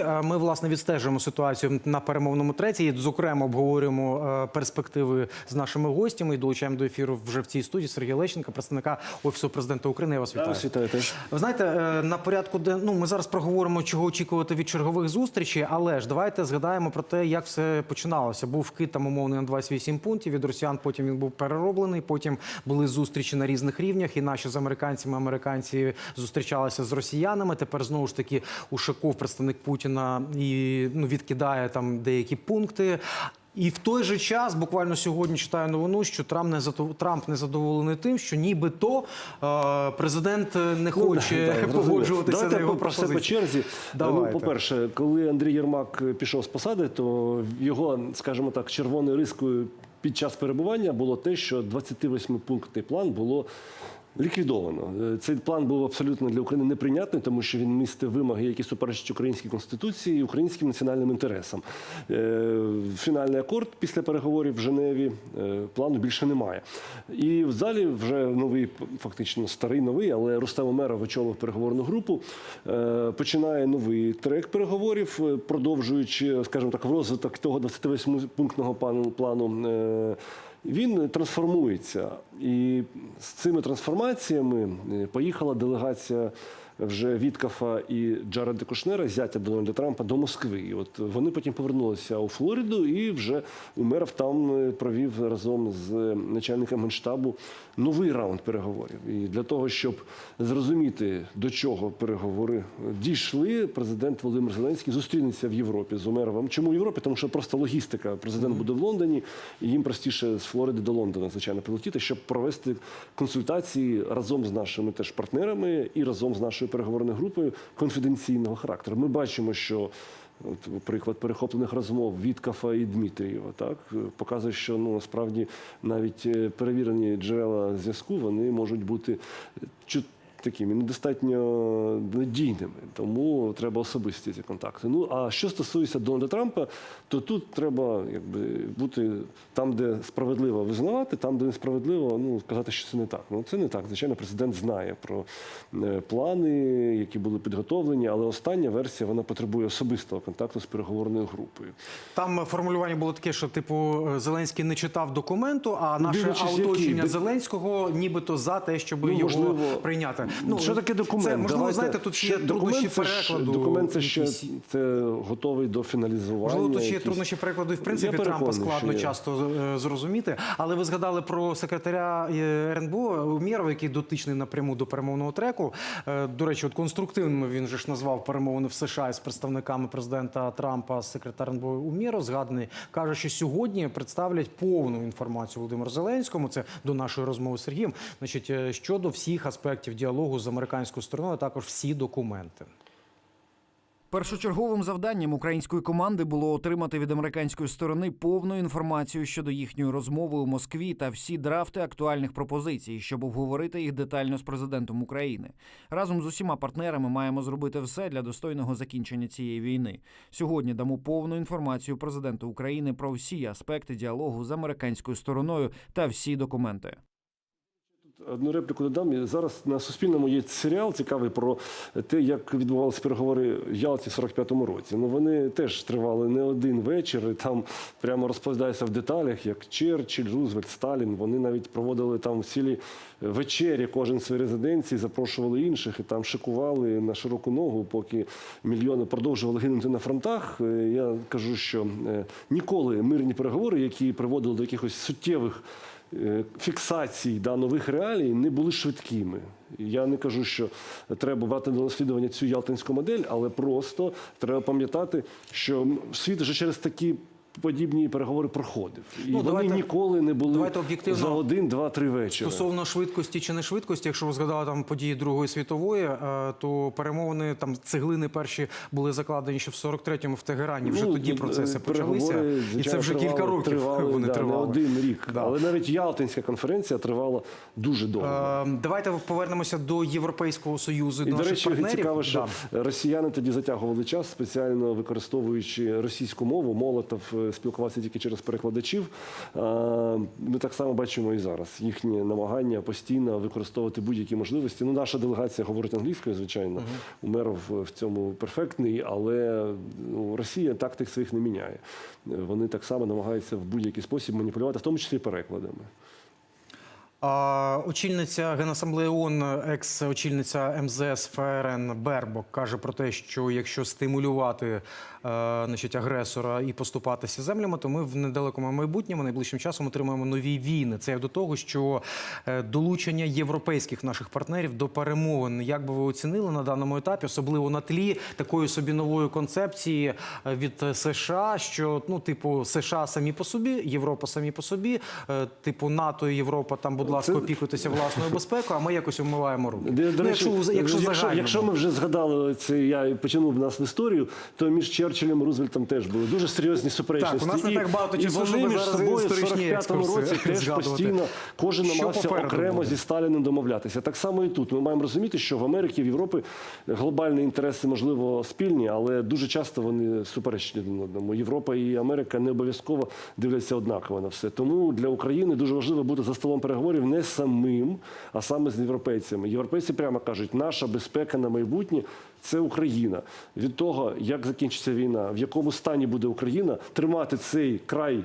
Е, Ми власне відстежуємо ситуацію на перемовному треті. І, Зокрема, обговорюємо е, перспективи з нашими гостями і долучаємо до ефіру вже в цій студії Сергія Лещенка, представника офісу президента України. Я вас вітаю. Вас вітаю теж. Ви знаєте, е, на порядку де ну ми зараз проговоримо, чого очікувати від чергових зустрічей, але ж давайте згадаємо про те, як все починалося. Був вкид там умовний на 28 пунктів від росіян. Потім він був перероблений. Потім були зустрічі на різних рівнях. І наші з американцями американці зустрічалися з росіянами. Тепер знову ж таки Ушаков, представник Путіна, і ну відкидає там деякі пункти. І в той же час, буквально сьогодні читаю новину, що Трамп не. Трамп не задоволений тим, що нібито е, президент не хоче Так, зрозуміло. погоджуватися Давайте на його про все по черзі. Давайте. Ну, по-перше, коли Андрій Єрмак пішов з посади, то його, скажімо так, червоною рискою під час перебування було те, що 28-пунктний план було. Ліквідовано. Е, Цей план був абсолютно для України неприйнятний, тому що він містив вимоги, які суперечать українській конституції і українським національним інтересам. Е, Фінальний акорд після переговорів в Женеві е, плану більше немає. І в залі вже новий, фактично старий новий, але Рустем Умеров очолив переговорну групу. Починає новий трек переговорів, продовжуючи, скажімо так, в розвиток того 28-пунктного плану. Він трансформується, і з цими трансформаціями е, поїхала делегація вже Віткафа і Джареда Кушнера, зятя Дональда Трампа, до Москви. І от вони потім повернулися у Флориду, і вже Умеров там е, провів разом з начальником генштабу новий раунд переговорів. І для того, щоб зрозуміти, до чого переговори дійшли, президент Володимир Зеленський зустрінеться в Європі з Умеровим. Чому в Європі? Тому що просто логістика. Президент буде в Лондоні, і їм простіше з Флориди до Лондона, звичайно, прилетіти, щоб провести консультації разом з нашими теж партнерами і разом з нашою переговорною групою конфіденційного характеру. Ми бачимо, що. От, приклад перехоплених розмов від Кафа і Дмитрієва, так показує, що ну насправді навіть е, перевірені джерела зв'язку вони можуть бути такими недостатньо надійними, тому треба особисті ці контакти. Ну а що стосується Дональда Трампа, то тут треба якби бути там, де справедливо визнавати, там, де несправедливо, ну казати, що це не так. Ну це не так. Звичайно, президент знає про е, плани, які були підготовлені, але остання версія вона потребує особистого контакту з переговорною групою. Там формулювання було таке, що типу Зеленський не читав документу, а наше оточення. Зеленського нібито за те, щоб Ну, його можливо, прийняти. Що таке документ? Це, можливо, Давайте- знаєте, тут ще труднощі перекладу. Документ це ще якісь. це готовий до фіналізування. Можливо, тут ще є труднощі перекладу, і в принципі Я Трампа складно часто е, зрозуміти. Але ви згадали про секретаря е, РНБО Умєрова, який дотичний напряму до перемовного треку. Е, До речі, от конструктивними він же ж назвав перемовини в США з представниками президента Трампа. Секретар РНБО Умєров згаданий каже, що сьогодні представлять повну інформацію Володимиру Зеленському. Це до нашої розмови з Сергієм. Значить, щодо всіх аспектів діалогу з американською стороною, а також всі документи. Першочерговим завданням української команди було отримати від американської сторони повну інформацію щодо їхньої розмови у Москві та всі драфти актуальних пропозицій, щоб обговорити їх детально з президентом України. Разом з усіма партнерами маємо зробити все для достойного закінчення цієї війни. Сьогодні дамо повну інформацію президенту України про всі аспекти діалогу з американською стороною та всі документи. Одну репліку додам. Зараз на Суспільному є серіал цікавий про те, як відбувалися переговори в Ялті в 45-му році. Ну вони теж тривали не один вечір. і Там прямо розповідається в деталях, як Черчилль, Рузвельт, Сталін. Вони навіть проводили там цілі вечері, кожен в своїй резиденції, запрошували інших і там шикували на широку ногу, поки мільйони продовжували гинути на фронтах. Е, Я кажу, що е, ніколи мирні переговори, які приводили до якихось суттєвих е, фіксацій да, нових реалій не були швидкими. Я не кажу, що треба брати до наслідування цю ялтинську модель, але просто треба пам'ятати, що світ вже через такі подібні переговори проходив. І Ну, вони давайте- ніколи не були за один, два, три вечора. Стосовно швидкості чи не швидкості, якщо ви згадали там події Другої світової, е, то перемовини там цеглини перші були закладені ще в 43-му в Тегерані. Вже Ну, тоді е, процеси почалися, і це вже кілька років тривали, вони да, тривали. Не один рік. Да. Але навіть Ялтинська конференція тривала дуже довго. Е, Давайте повернемося до Європейського союзу І, до до наших речі, партнерів. цікаво, що Да. росіяни тоді затягували час, спеціально використовуючи російську мову. Молотов спілкувався тільки через перекладачів. Ми так само бачимо і зараз їхнє намагання постійно використовувати будь-які можливості. Ну, наша делегація говорить англійською, звичайно. Умеров в цьому перфектний, але ну, Росія тактик своїх не міняє. Вони так само намагаються в будь-який спосіб маніпулювати, в тому числі і перекладами. Очільниця Генасамблеї ООН, екс-очільниця МЗС ФРН Бербок каже про те, що якщо стимулювати е, значить, агресора і поступатися землями, то ми в недалекому майбутньому найближчим часом отримаємо нові війни. Це до того, що е, долучення європейських наших партнерів до перемовин, як би ви оцінили на даному етапі, особливо на тлі такої собі нової концепції е, від США, що ну, типу, США самі по собі, Європа самі по собі, типу НАТО і Європа там, будь ласка, опікуйтеся власною безпекою, а ми якось умиваємо руки. Де, до ну, речі, якщо, якщо, якщо, якщо ми вже згадали це, я потягнув нас в історію, то між Черчиллем і Рузвельтом теж були дуже серйозні суперечності. Так, у нас не І- так багато і часу, вони між собою в 45-му році теж згадувати. постійно кожен намагався окремо буде? зі Сталіним домовлятися. Так само і тут. Ми маємо розуміти, що в Америці, в Європі глобальні інтереси можливо спільні, але дуже часто вони суперечні один одному. Європа і Америка не обов'язково дивляться однаково на все. Тому для України дуже важливо бути за столом переговорів не самим, а саме з європейцями. Європейці прямо кажуть, наша безпека на майбутнє це Україна. Від того, як закінчиться війна, в якому стані буде Україна, тримати цей край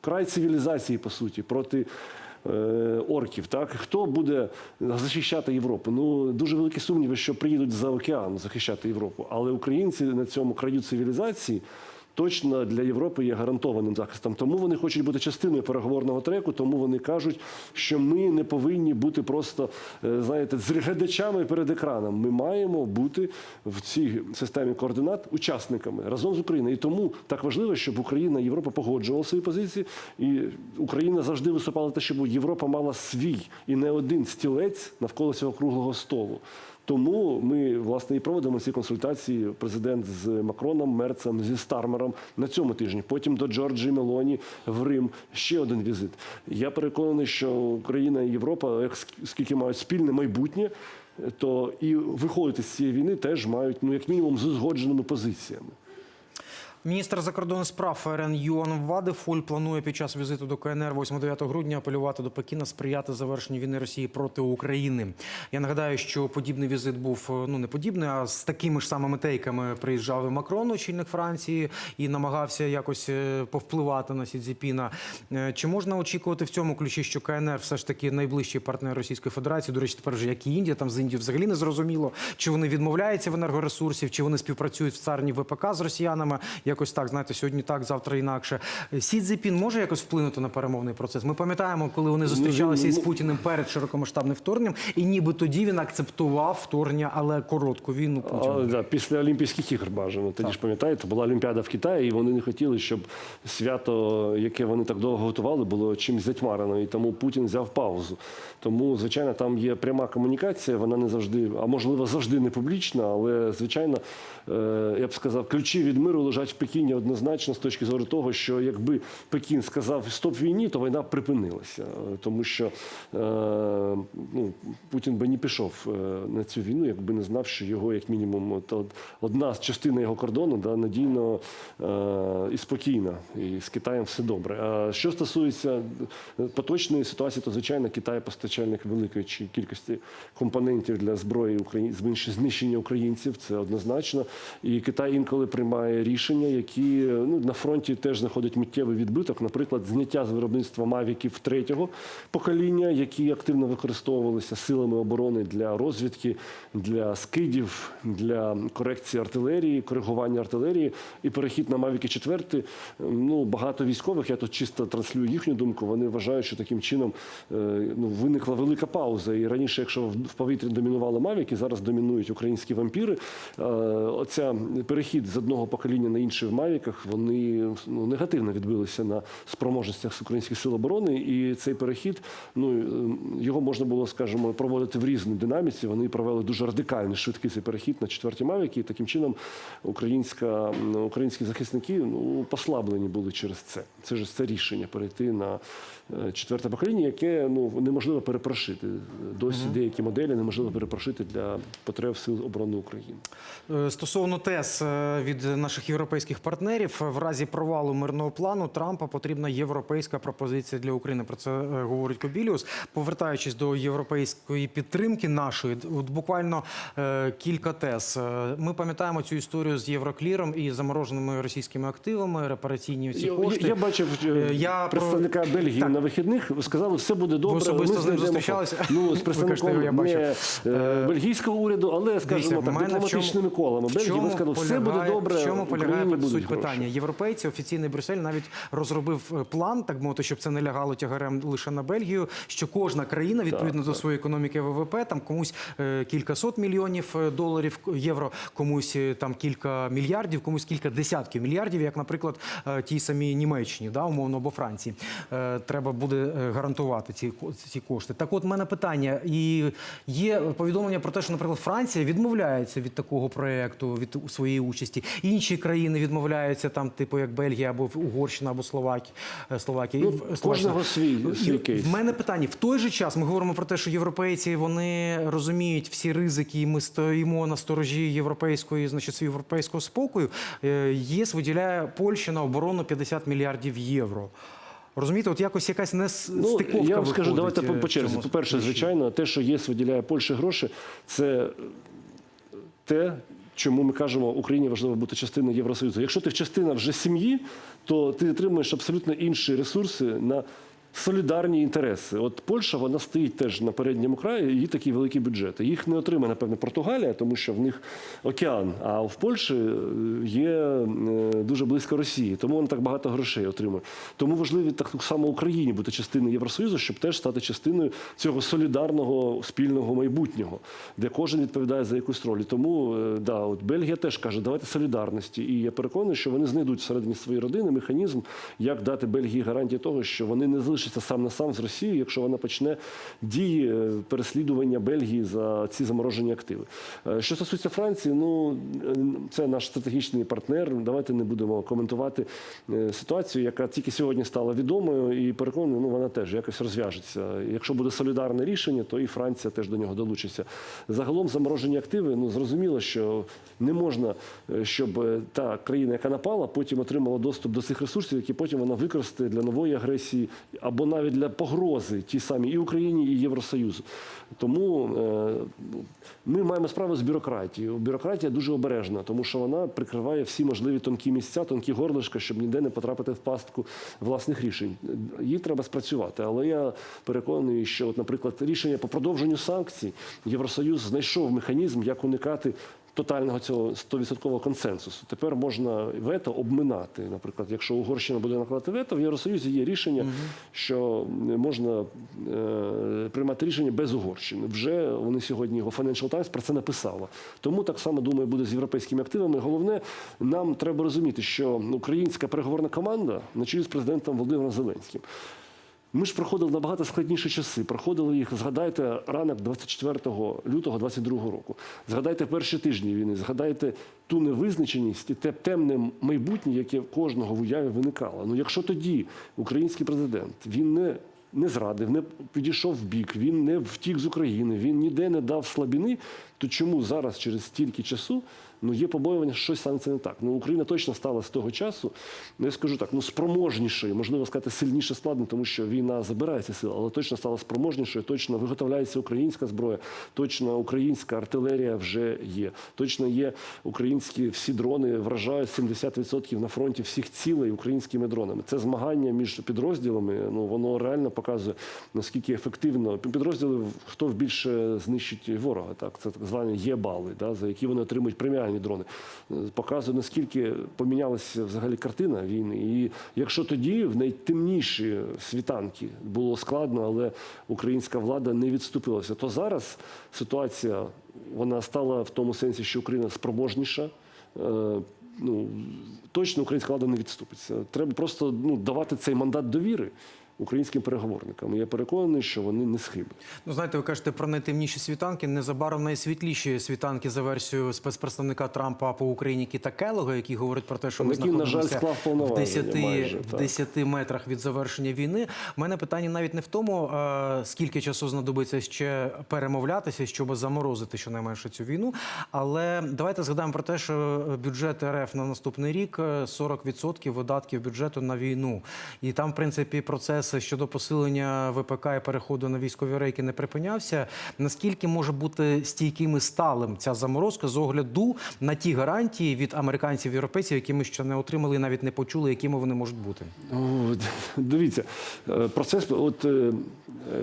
край цивілізації, по суті, проти е, орків. Так? Хто буде захищати Європу? Ну, дуже великі сумніви, що приїдуть за океан захищати Європу. Але українці на цьому краю цивілізації. Точно для Європи є гарантованим захистом. Тому вони хочуть бути частиною переговорного треку, тому вони кажуть, що ми не повинні бути просто, е, знаєте, зглядачами перед екраном. Ми маємо бути в цій системі координат учасниками разом з Україною. І тому так важливо, щоб Україна і Європа погоджували свої позиції. І Україна завжди виступала те, щоб Європа мала свій і не один стілець навколо цього круглого столу. Тому ми власне і проводимо ці консультації. Президент з Макроном, Мерцем, зі Стармером на цьому тижні. Потім до Джорджі Мелоні в Рим. Ще один візит. Я переконаний, що Україна і Європа, як скільки мають спільне майбутнє, то і виходити з цієї війни теж мають ну як мінімум з узгодженими позиціями. Міністр закордонних справ ФРН Юан Вадефоль планує під час візиту до КНР 8-9 грудня апелювати до Пекіна сприяти завершенню війни Росії проти України. Я нагадаю, що подібний візит був е, ну не подібний, а з такими ж самими тейками приїжджав і Макрон, очільник Франції, і намагався якось е, повпливати на Сідзіпіна. Е, Чи можна очікувати в цьому ключі, що КНР все ж таки найближчий партнер Російської Федерації? До речі, тепер вже як і Індія, там з Індією взагалі не зрозуміло, чи вони відмовляються в енергоресурсів, чи вони співпрацюють в царні ВПК з росіянами. Якось так, знаєте, сьогодні так, завтра інакше. Сі Цзіпін може якось вплинути на перемовний процес. Ми пам'ятаємо, коли вони зустрічалися із ну, Путіним перед широкомасштабним вторгненням, і ніби тоді він акцептував вторгнення, але коротку війну Путіна. да, після Олімпійських ігор бажано. Тоді ж пам'ятаєте, була Олімпіада в Китаї, і вони не хотіли, щоб свято, яке вони так довго готували, було чимось затьмарено. І тому Путін взяв паузу. Тому, звичайно, там є пряма комунікація, вона не завжди, а можливо, завжди не публічна, але звичайно, е, я б сказав, ключі від миру лежать в Пекіні однозначно з точки зору того, що якби Пекін сказав стоп війні, то війна припинилася. Тому що е, ну, Путін би не пішов е, на цю війну, якби не знав, що його, як мінімум, от, одна з частин його кордону да, надійно е, і спокійна, і з Китаєм все добре. А що стосується поточної ситуації, то звичайно Китай постачальник великої чи- кількості компонентів для зброї Україн... зменш- знищення українців. Це однозначно. І Китай інколи приймає рішення, які ну, на фронті теж знаходять миттєвий відбиток. Наприклад, зняття з виробництва мавіків третього покоління, які активно використовувалися силами оборони для розвідки, для скидів, для корекції артилерії, коригування артилерії і перехід на мавіки 4. Ну багато військових, я тут чисто транслюю їхню думку. Вони вважають, що таким чином е, ну, виникла велика пауза. І раніше, якщо в в повітрі домінували мавіки, зараз домінують українські вампіри. Е, Оця перехід з одного покоління на інше в мавіках, вони ну, негативно відбилися на спроможностях українських сил оборони. І цей перехід, ну е, його можна було, скажімо, проводити в різній динаміці. Вони провели дуже радикальний швидкий цей перехід на четверті мавіки. І таким чином українська, українські захисники ну, послаблені були через це. Це ж це рішення перейти на е, четверте покоління, яке ну неможливо перепрошити. Досі деякі моделі неможливо перепрошити для потреб сил оборони України. Е, Стосовно тез е, від наших європейських європейських партнерів. В разі провалу мирного плану Трампа потрібна європейська пропозиція для України. Про це е, говорить Кобіліус. Повертаючись до європейської підтримки нашої, от буквально е, кілька тез. Е, Ми пам'ятаємо цю історію з Єврокліром і замороженими російськими активами, репараційні ці Я, кошти. я бачив е, Е, я про- представника Бельгії Так. на вихідних. Сказали, все буде добре. особисто ми з ним зустрічалися? Ну, з представником я бачив. бельгійського уряду, але скажімо Дивіться, так, дипломатичними чому- колами. Бельгії сказали, все буде добре. В чому полягає Україні будуть суть гроші. питання? Європейці, офіційний Брюссель навіть розробив е, план, так мовити, щоб це не лягало тягарем лише на Бельгію. Що кожна країна відповідно до своєї економіки ВВП, там комусь е, кількасот мільйонів е, доларів євро, комусь там кілька мільярдів, комусь кілька десятків мільярдів, як, наприклад, тій самій Німеччині, да, умовно або Франції. Треба буде гарантувати ці ці кошти. Так, от мене питання. І є повідомлення про те, що, наприклад, Франція відмовляється від такого проекту, від своєї участі. Інші країни відмовляються, там, типу як Бельгія або Угорщина, або Словакія. Словакія. Ну, кожного свій- свій кейс. В мене питання в той же час. Ми говоримо про те, що європейці вони розуміють всі ризики, і ми стоїмо на сторожі європейської, значить, європейського спокою. Е, ЄС виділяє Польщі на оборону 50 мільярдів євро. Розумієте, от якось якась Ну, нестиковка я вам скажу, давайте е, по, по черзі. По-перше, звичайно, те, що ЄС виділяє Польщі гроші, це те, чому ми кажемо, Україні важливо бути частиною Євросоюзу. Якщо ти частина вже сім'ї, то ти отримуєш абсолютно інші ресурси на солідарні інтереси. От Польща вона стоїть теж на передньому краї, її такі великі бюджети. Їх не отримає, напевно, Португалія, тому що в них океан. А в Польщі е, є е, дуже близько Росії, тому вона так багато грошей отримує. Тому важливо так само Україні бути частиною Євросоюзу, щоб теж стати частиною цього солідарного спільного майбутнього, де кожен відповідає за якусь роль. І тому е, да, от Бельгія теж каже, давайте солідарності. І я переконаний, що вони знайдуть всередині своєї родини механізм, як дати Бельгії гарантії того, що вони не залишаться сам на сам з Росією, якщо вона почне дії е, переслідування Бельгії за ці заморожені активи. Е, Що стосується Франції, ну е, це наш стратегічний партнер. Давайте не будемо коментувати ситуацію, яка тільки сьогодні стала відомою, і переконаний, ну вона теж якось розв'яжеться. Якщо буде солідарне рішення, то і Франція теж до нього долучиться. Загалом заморожені активи, ну зрозуміло, що не можна, щоб та країна, яка напала, потім отримала доступ до цих ресурсів, які потім вона використає для нової агресії або навіть для погрози тій самій і Україні, і Євросоюзу. Тому е, ми маємо справу з бюрократією. Бюрократія дуже обережна, тому що вона прикриває всі можливі тонкі місця, тонкі горлишка, щоб ніде не потрапити в пастку власних рішень. Їй треба спрацювати. Але я переконаний, що, от, наприклад, рішення по продовженню санкцій Євросоюз знайшов механізм, як уникати. Тотального цього 100% консенсусу. Тепер можна вето обминати. Наприклад, якщо Угорщина буде накладати вето, в Євросоюзі є рішення, що можна е, приймати рішення без Угорщини. Вже вони сьогодні його Financial Times про це написала. Тому так само думаю, буде з європейськими активами. Головне, нам треба розуміти, що українська переговорна команда на чолі з президентом Володимиром Зеленським. Ми ж проходили набагато складніші часи. Проходили їх, згадайте, ранок 24 лютого 22 року. Згадайте перші тижні війни, згадайте ту невизначеність і те темне майбутнє, яке в кожного в уяві виникало. Ну, якщо тоді український президент він не, не зрадив, не підійшов в бік, він не втік з України, він ніде не дав слабіни, то чому зараз, через стільки часу, ну є побоювання, що щось станеться не так. Ну Україна точно стала з того часу, ну я скажу так, ну спроможнішою, можливо сказати, сильніше складно, тому що війна забирає ці сили, але точно стала спроможнішою, точно виготовляється українська зброя, точно українська артилерія вже є. Точно є українські всі дрони, вражають 70% на фронті всіх цілей українськими дронами. Це змагання між підрозділами. Ну воно реально показує наскільки ефективно підрозділи, хто більше знищить ворога. Так це так звані є-бали, да, за які вони отримують преміальні дрони. Е, Показує наскільки помінялася взагалі картина війни. І якщо тоді в найтемніші світанки було складно, але українська влада не відступилася, то зараз ситуація вона стала в тому сенсі, що Україна спроможніша. Е, Ну точно українська влада не відступиться. Треба просто ну давати цей мандат довіри. Українським переговорникам. І я переконаний, що вони не схиблять. Ну, знаєте, ви кажете про найтемніші світанки. Незабаром найсвітліші світанки за версією спецпредставника Трампа по Україні Кіта Келлога, який говорить про те, що ми знаходимося в повноваження 10, майже, в 10 метрах від завершення війни. У мене питання навіть не в тому, е, скільки часу знадобиться ще перемовлятися, щоб заморозити щонайменше цю війну. Але давайте згадаємо про те, що бюджет РФ на наступний рік е, 40% видатків бюджету на війну. І там, в принципі, процес щодо посилення ВПК і переходу на військові рейки не припинявся. Наскільки може бути стійким і сталим ця заморозка з огляду на ті гарантії від американців європейців, які ми ще не отримали і навіть не почули, якими вони можуть бути? О, Дивіться, е, процес. От е,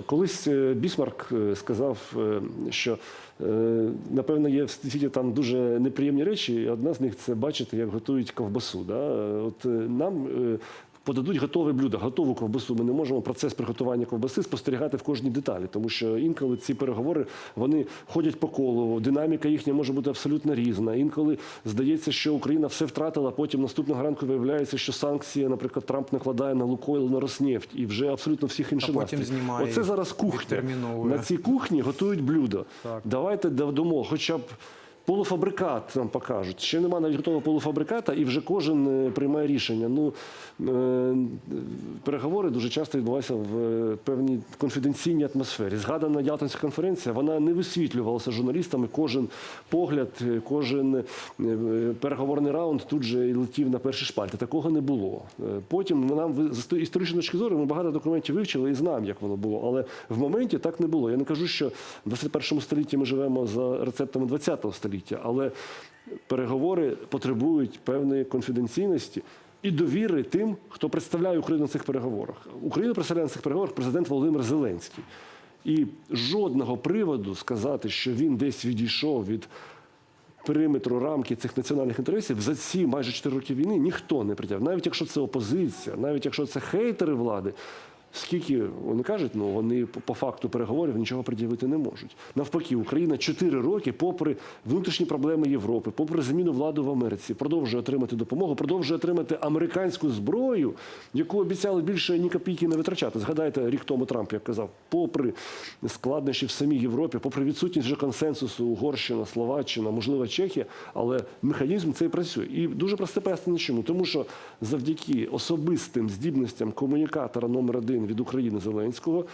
колись е, Бісмарк сказав, що напевно є в світі там дуже неприємні речі. Одна з них це бачити, як готують ковбасу. Да? От нам. Подадуть готове блюдо, готову ковбасу. Ми не можемо процес приготування ковбаси спостерігати в кожній деталі, тому що інколи ці переговори вони ходять по колу. Динаміка їхня може бути абсолютно різна. Інколи здається, що Україна все втратила. Потім наступного ранку виявляється, що санкції, наприклад, Трамп накладає на Лукойл, на Роснефть і вже абсолютно всіх інших потім настрій. знімає Оце зараз кухня. На цій кухні готують блюдо. Так. Давайте дамо хоча б. Полуфабрикат нам покажуть. Ще немає навіть готового полуфабриката, і вже кожен е, приймає рішення. Ну, е, переговори дуже часто відбуваються в е, певній конфіденційній атмосфері. Згадана Ялтинська конференція, вона не висвітлювалася журналістами. Кожен погляд, кожен переговорний раунд тут же летів на перші шпальти. Такого не було. Потім нам з історичної точки зору ми багато документів вивчили і знаємо, як воно було. Але в моменті так не було. Я не кажу, що в 21 столітті ми живемо за рецептами 20 століття, але переговори потребують певної конфіденційності. І довіри тим, хто представляє Україну на цих переговорах. Україну представляє на цих переговорах президент Володимир Зеленський. І жодного приводу сказати, що він десь відійшов від периметру рамки цих національних інтересів за ці майже 4 роки війни ніхто не притяг. Навіть якщо це опозиція, навіть якщо це хейтери влади, скільки вони кажуть, ну вони по- факту переговорів нічого пред'явити не можуть. Навпаки, Україна 4 роки, попри внутрішні проблеми Європи, попри зміну влади в Америці, продовжує отримати допомогу, продовжує отримати американську зброю, яку обіцяли більше ні копійки не витрачати. Згадайте, рік тому Трамп, як казав, попри складнощі в самій Європі, попри відсутність вже консенсусу Угорщина, Словаччина, можливо, Чехія, але механізм цей працює. І дуже просте пояснення чому. Тому що завдяки особистим здібностям комунікатора номер один від України Зеленського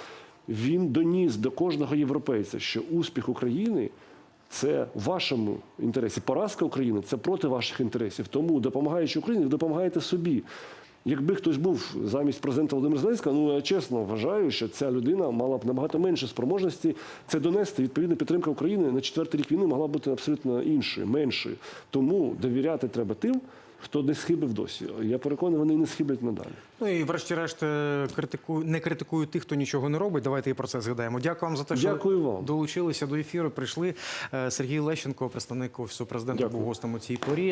він доніс до кожного європейця, що успіх України. Це в вашому інтересі. Поразка України це проти ваших інтересів. Тому, допомагаючи Україні, ви допомагаєте собі. Якби хтось був замість президента Володимира Зеленського, ну я чесно вважаю, що ця людина мала б набагато менше спроможності це донести. Відповідно, підтримка України на четвертий рік війни могла б бути абсолютно іншою, меншою. Тому довіряти треба тим, хто не схибив досі. Я переконаний, вони не схиблять надалі. Ну і врешті-решт критику... не критикую тих, хто нічого не робить. Давайте і про це згадаємо. Дякую вам за те, що Дякую вам. долучилися до ефіру. Прийшли Е, Сергій Лещенко, представник офісу президента, Дякую. був гостем у цій порі.